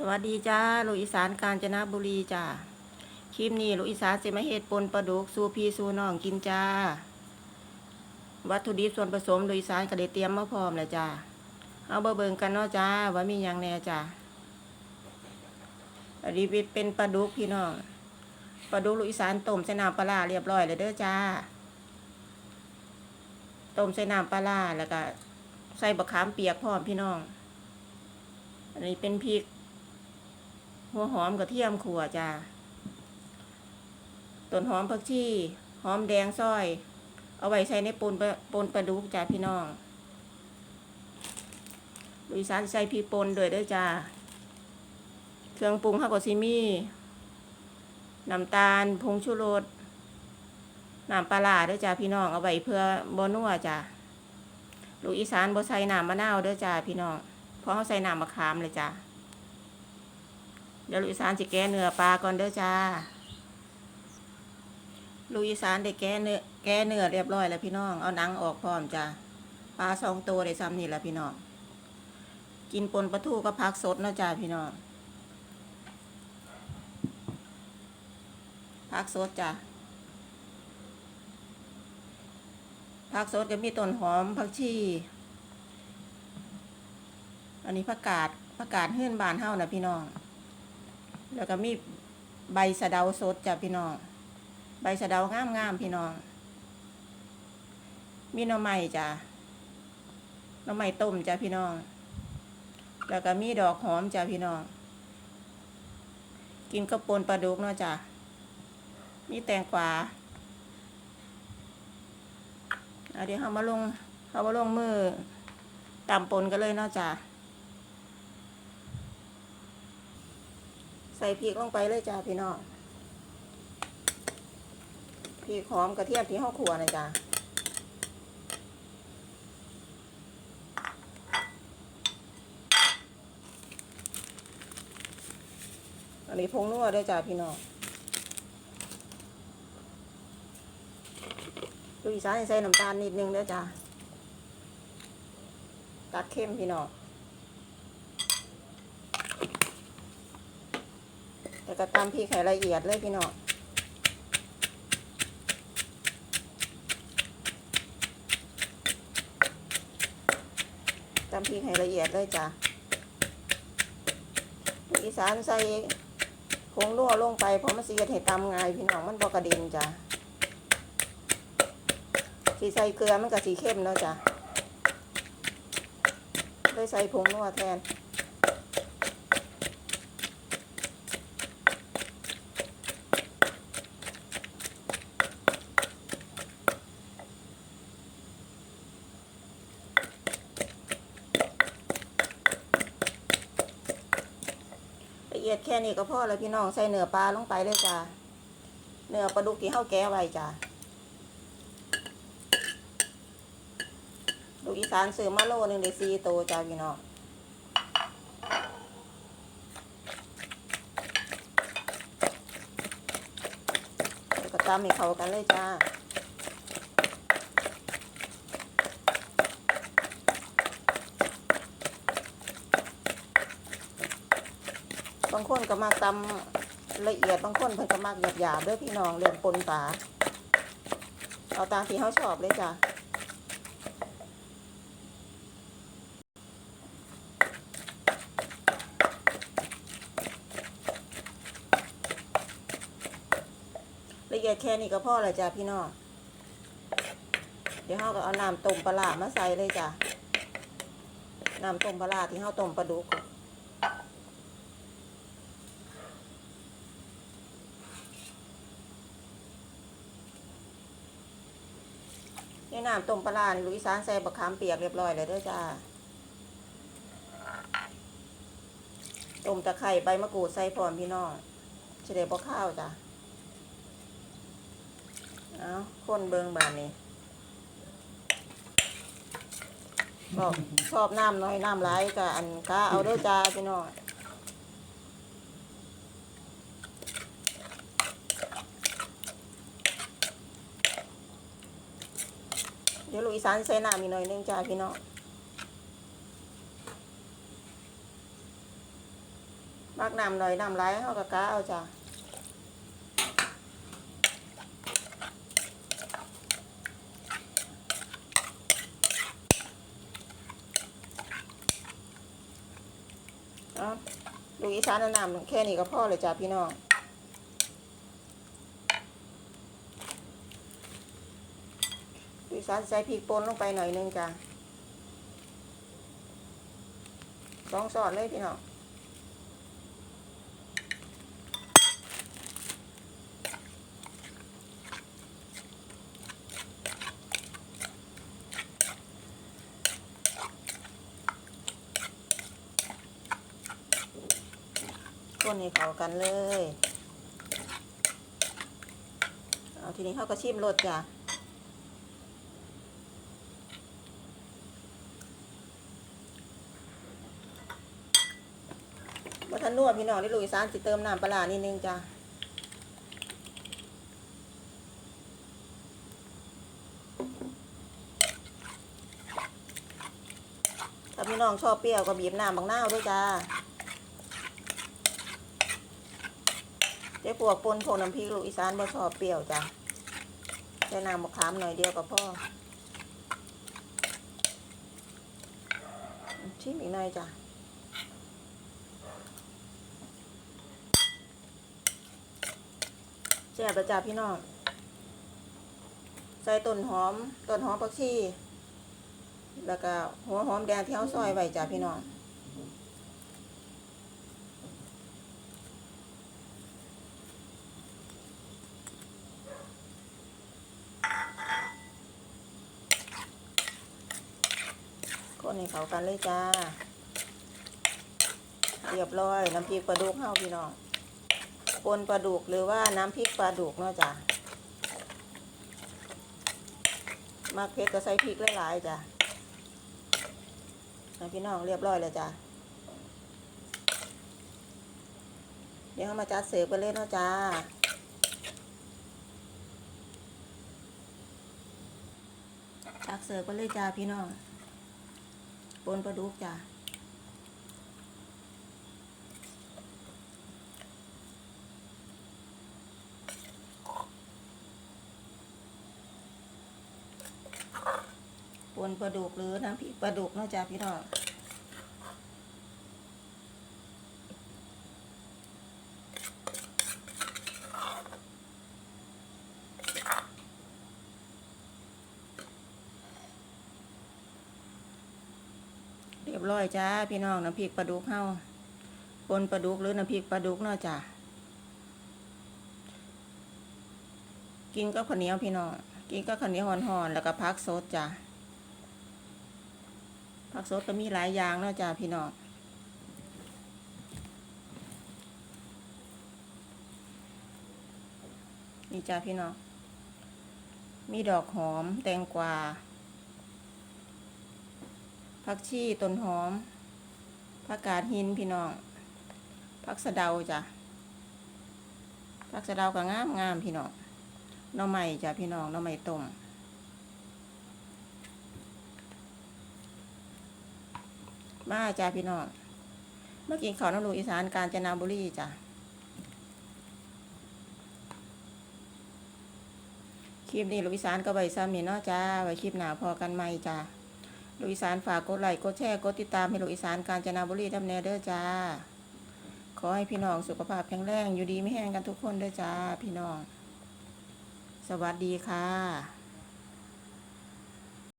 สวัสดีจ้าลูกอีสานกาญจนบุรีจ้าคลิปนี้ลูกอีสานสิมาเฮ็ดปนปลาดุกสูพีสูน้องกินจ้า วัตถุดิบส่วนผสมลูกอีสานก็ได้เตรียมมาพร้อมแล้วจ้าเอาเบอร์เบิงกันเนาะจ้าว่ามีหยังแน่จ้าอันนี้เป็นปลาดุกพี่น้องปลาดุกลูกอีสานต้มใส่น้ำปลาเรียบร้อยแล้วเด้อจ้าต้มใส่น้ำปลาร้าแล้วก็ใส่บะขามเปียกพร้อมพี่น้อง อันนี้เป็นพริก หัวหอมกระเทียมขัวจ้าต้นหอมผักชีหอมแดงซอย เอาไว้ใส่ในปนปนปลาดุกจ้าพี่น้องลุยสานใส่พริกป่นด้วยด้วยจ้าเครื่องปรุงข้าวกซิมี่น้ำตาลผงชูรสน้ำปลาร้าด้วยจ้าพี่น้องเอาไว้เพื่อบนัวจ้าลูกอีสานบ่ใส่น้ำมะนาวด้อจ้าพี่น้องเพราะเขาใส่น้ำมะขามเลยจ้า เดี๋ยวลูกอีสานจะแก้เนื้อปลาก่อนเด้อจ้าลูกอีสานได้แก้เนื้อแก้เนื้อเรียบร้อยแล้วพี่น้อง เอาหนังออกพร้อมจ้าปลาสองตัวได้ซ้ำนี่แหละพี่น้อง กินปนปลาทูก็พักสดเนาะจ้าพี่น้องพักสดจ้าพักสดก็มีต้นหอมผักชี อันนี้ผักกาดผักกาดเฮือนบานเฮานะพี่น้อง แล้วก็มีใบสะเดาสดจ้ะพี่น้อง ใบสะเดางามงามพี่น้อง มีหน่อไม้จ้ะหน่อไม้ต้มจ้ะพี่น้อง แล้วก็มีดอกหอมจ้ะพี่น้อง กินกระปนปลาดุกเนาะจ้ะ มีแตงกวาเอาเดี๋ยวเขามาลงเขามาลงมือตำปนกันเลยเนาะจ้ะ ใส่พริกลงไปเลยจ้าพี่น้องพริกหอมกระเทียมที่ห้าครัวนะจ้าอันนี้พงนัวด้วยจ้าพี่น้องดูอีสานใส่น้ำตาลนิดนึงด้วยจ้าตัดเข้มพี่น้อง แล้ว ก็ตำพริกให้ละเอียดเลยพี่น้องตำพริกให้ละเอียดเลยจ้ะอีสานใส่ผงนัวลงไปเพราะมันสิเฮ็ดให้ตำง่ายพี่น้องมันบกระเด็นจ้ะสีใส่เกลือมันก็สีเข้มเนาะจ้ะเลยใส่ผงนัวแทน อียดแค่นี้ก็พอแล้วพี่น้องใส่เนื้อปลาลงไปเลยจ้าเนื้อปลาดุกที่เฮาแก้ไว้จ้าลูกอีสานซื้อมาโลนึงได้สี่ตัวจ้าพี่น้องก็ตำให้เข้ากันเลยจ้าางคนก็มักตำละเอียดบางคนเพิ่นก็มักหยาบๆเด้อพี่น้องเรื่องปนปลาเอาตามที่เฮาชอบเลยจ้าละเอียดแค่นี้ก็พอแล้วจ้ะพี่น้อง เดี๋ยวเราก็เอาน้ำต้มปลาร้ามาใส่เลยจ้ะ น้ำต้มปลาร้าที่เราต้มปลาดุก นน้ำต้มปลาร้านี่ลูกอีสานใส่บะขามเปียกเรียบร้อยเลยเด้วยจ้าต้มตะไคร้ใบมะกรูดใส่พร้อมพี่น้องจะได้บ่ข้าวจ้ะเอาคนเบิงบานนี้บอกชอบน้ำน้อยน้ำไหลายก็อันก้าเอาเด้อจ้าพี่น้อง เดี๋ยวลูกอีสานใส่น้ำอีกหน่อยนึงจ้าพี่น้องมักน้ำหน่อยน้ำไหลเขากะกะเอาจ้ะเอาลูกอีสานน้ำแค่นี้ก็พอเลยจ้ะพี่น้อง ลูกอี สานใส่พริกป่นลงไปหน่อยนึงจ้ะสองซอสเลยพี่น้องคนให้เข้ากันเลย เอาทีนี้เขาก็ชิมรสจ้ะ บัทันนวดพี่น้องได้ลูกอีสานสิเติมน้ำปลาร้านิดนึงจ้ะถ้าพี่น้องชอบเปรี้ยวก็บีบน้ำบางหน้าด้วยจ้าเจ๊ปวกปนโพน้ำพริกลูกอีสานบ่ชอบเปรี้ยวจ้ะใส่น้ำมะขามหน่อยเดียวก็พอชิมอีกหน่อยจ้ะ แซ่บประจ้าพี่น้อง ใส่ต้นหอม ต้นหอมผักชี แล้วก็หัวหอมแดงที่เขาซอยไว้จ้าพี่น้องคนให้เขากันเลยจ้า เรียบร้อย น้ำพริกปลาดุกเฮาพี่น้อง ปนปลาดุกหรือว่าน้ำพริกปลาดุกเนาะจ้ะมากเผ็ดก็ใส่พริกหลายๆจ้ะพี่น้องเรียบร้อยแล้วจ้ะเดี๋ยวเรามาจัดเสิร์ฟกันเลยเนาะจ้าตักเสิร์ฟกันเลยจ้าพี่น้องปนปลาดุกจ้ะ นปลาดุกหรือน้ำพริกปลาดุกเนาะจ้าพี่น้องเรียบร้อยจ้าพี่น้องน้ำพริกปลาดุกเฮาปนปลาดุกหรือน้ำพริกปลาดุกเนาะจ้ากินก็ข้าวเหนียวพี่น้องกินก็ข้าวเหนียวห่อนๆแล้วก็พักสดจ้า ผักสดก็มีหลายอย่างนะจ้าพี่น้องนี่จ้าพี่น้อง มีดอกหอมแตงกวา ผักชีต้นหอม ผักกาดหินพี่น้อง ผักสะเดาจ้ะ ผักสะเดาก็งามงามพี่น้อง หน่อไม้จ้ะพี่น้อง หน่อไม้ต้ม มาจ้าพี่น้องเมื่อกินข้าวน้ำลูกอีสานกาญจนบุรีจ้ะคลิปนี้ลูกอีสานก็ไว้ซ้ำนี่เนาะจ้าไว้คลิปหนาพอกันใหม่จ้าลูกอีสานฝากกดไลค์กดแชร์กดติดตามให้ลูกอีสานกาญจนบุรีดำเนินเด้อจ้า ขอให้พี่น้องสุขภาพแข็งแรงอยู่ดีไม่แห้งกันทุกคนเด้อจ้า พี่น้อง สวัสดีค่ะ